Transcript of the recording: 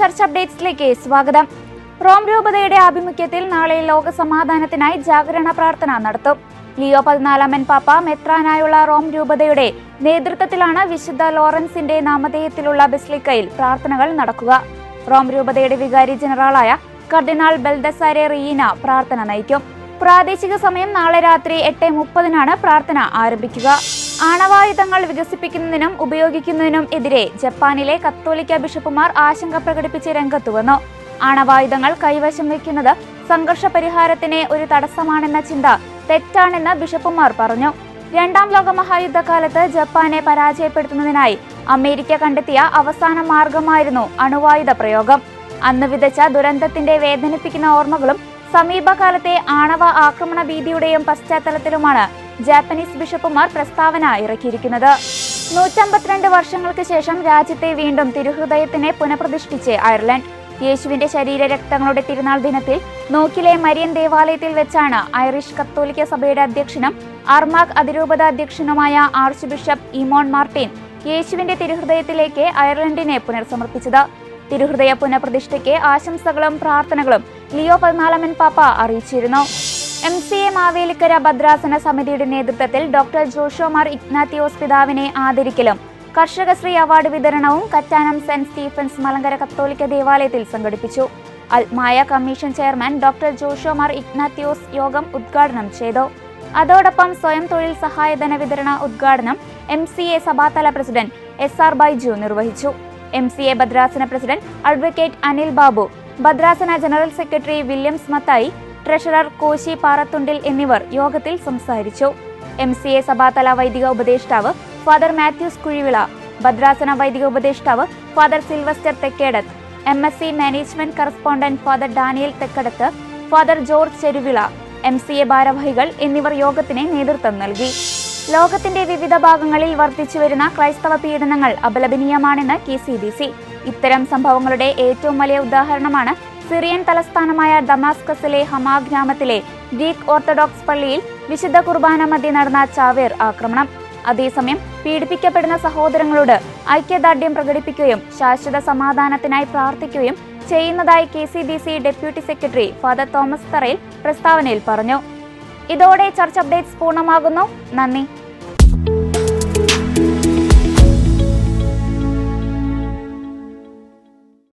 Church അപ്ഡേറ്റ്സിലേക്ക് സ്വാഗതം. Rome രൂപതയുടെ ആഭിമുഖ്യത്തിൽ നാളെ ലോക സമാധാനത്തിനായി ജാഗരണ പ്രാർത്ഥന നടത്തും. ലിയോ പതിനാലാമൻ പാപ്പ മെത്രാനായുള്ള റോം രൂപതയുടെ നേതൃത്വത്തിലാണ് വിശുദ്ധ ലോറൻസിന്റെ നാമധേയത്തിലുള്ള ബെസ്ലിക്കയിൽ പ്രാർത്ഥനകൾ നടക്കുക. റോം രൂപതയുടെ വികാരി ജനറലായ കർദിനാൾ ബെൽദസാരെ റീന പ്രാർത്ഥന നയിക്കും. പ്രാദേശിക സമയം നാളെ രാത്രി എട്ട് മുപ്പതിനാണ് പ്രാർത്ഥന ആരംഭിക്കുക. ആണവായുധങ്ങൾ വികസിപ്പിക്കുന്നതിനും ഉപയോഗിക്കുന്നതിനും എതിരെ ജപ്പാനിലെ കത്തോലിക്ക ബിഷപ്പുമാർ ആശങ്ക പ്രകടിപ്പിച്ച് രംഗത്തു വന്നു. ആണവായുധങ്ങൾ കൈവശം വയ്ക്കുന്നത് സംഘർഷ പരിഹാരത്തിന് ഒരു തടസ്സമാണെന്ന ചിന്ത തെറ്റാണെന്ന് ബിഷപ്പുമാർ പറഞ്ഞു. രണ്ടാം ലോക മഹായുദ്ധകാലത്ത് ജപ്പാനെ പരാജയപ്പെടുത്തുന്നതിനായി അമേരിക്ക കണ്ടെത്തിയ അവസാന മാർഗമായിരുന്നു അണുവായുധ പ്രയോഗം. അന്ന് വിതച്ച ദുരന്തത്തിന്റെ വേദനിപ്പിക്കുന്ന ഓർമ്മകളും സമീപകാലത്തെ ആണവ ആക്രമണ ഭീതിയുടെയും പശ്ചാത്തലത്തിലുമാണ് ജാപ്പനീസ് ബിഷപ്പുമാർ പ്രസ്താവന ഇറക്കിയിരിക്കുന്നത്. നൂറ്റമ്പത്തിരണ്ട് വർഷങ്ങൾക്ക് ശേഷം രാജ്യത്തെ വീണ്ടും തിരുഹൃദയത്തിനെ പുനഃപ്രതിഷ്ഠിച്ച് അയർലൻഡ്. യേശുവിന്റെ ശരീര രക്തങ്ങളുടെ തിരുനാൾ ദിനത്തിൽ നോക്കിലെ മരിയൻ ദേവാലയത്തിൽ വെച്ചാണ് ഐറിഷ് കത്തോലിക്ക സഭയുടെ അധ്യക്ഷനും അർമാക് അതിരൂപത അധ്യക്ഷനുമായ ആർച്ച് ബിഷപ്പ് ഇമോൺ മാർട്ടിൻ യേശുവിന്റെ തിരുഹൃദയത്തിലേക്ക് അയർലൻഡിനെ പുനർസമർപ്പിച്ചത്. തിരുഹൃദയ പുനഃപ്രതിഷ്ഠയ്ക്ക് ആശംസകളും പ്രാർത്ഥനകളും ലിയോ പതിനാലാമൻ പാപ്പ അറിയിച്ചിരുന്നു. എം സി എ മാവേലിക്കര ഭദ്രാസന സമിതിയുടെ നേതൃത്വത്തിൽ ഡോക്ടർ ജോഷോമാർ ഇഗ്നാത്തിയോസ് പിതാവിനെ ആദരിക്കലും. കർഷകശ്രീ അവാർഡ് വിതരണവും കറ്റാനം സെന്റ് സ്റ്റീഫൻസ് മലങ്കര കത്തോലിക്ക ദേവാലയത്തിൽ സംഘടിപ്പിച്ചു. അൽമായ കമ്മീഷൻ ചെയർമാൻ ഡോക്ടർ ജോഷോമാർ ഇഗ്നാത്തിയോസ് യോഗം ഉദ്ഘാടനം ചെയ്തു. അതോടൊപ്പം സ്വയം തൊഴിൽ സഹായധന വിതരണ ഉദ്ഘാടനം എം സി എ സഭാതല പ്രസിഡന്റ് എസ് ആർ ബൈജു നിർവഹിച്ചു. എം സി എ ഭദ്രാസന പ്രസിഡന്റ് അഡ്വക്കേറ്റ് അനിൽ ബാബു ഭദ്രാസന general secretary Williams Mathai treasurer Koshy Parathundil എന്നിവർ യോഗത്തിൽ സംസാരിച്ചു. എം സി എ സഭാതല വൈദിക ഉപദേഷ്ടാവ് ഫാദർ മാത്യൂസ് കുഴിവിള ഭദ്രാസന വൈദിക ഉപദേഷ്ടാവ് father Silvester Thekkedathu M S C management correspondent father Daniel Thekkedathu father George Cheruvila M C A ഭാരവാഹികൾ എന്നിവർ യോഗത്തിന് നേതൃത്വം നൽകി. ലോകത്തിന്റെ വിവിധ ഭാഗങ്ങളിൽ വർദ്ധിച്ചുവരുന്ന ക്രൈസ്തവ പീഡനങ്ങൾ അപലപനീയമാണെന്ന് കെ സി ബി സി. ഇത്തരം സംഭവങ്ങളുടെ ഏറ്റവും വലിയ ഉദാഹരണമാണ് സിറിയൻ തലസ്ഥാനമായ ഡമാസ്കസിലെ ഹമാ ഗ്രാമത്തിലെ ഗ്രീക്ക് ഓർത്തഡോക്സ് പള്ളിയിൽ വിശുദ്ധ കുർബാന മധ്യ നടന്ന ചാവേർ ആക്രമണം. അതേസമയം പീഡിപ്പിക്കപ്പെടുന്ന സഹോദരങ്ങളോട് ഐക്യദാർഢ്യം പ്രകടിപ്പിക്കുകയും ശാശ്വത സമാധാനത്തിനായി പ്രാർത്ഥിക്കുകയും ചെയ്യുന്നതായി K C B C deputy secretary father Thomas Tharayil പ്രസ്താവനയിൽ പറഞ്ഞു. ഇതോടെ ചർച്ച് അപ്ഡേറ്റ്സ് പൂർണമാകുന്നു. നന്ദി.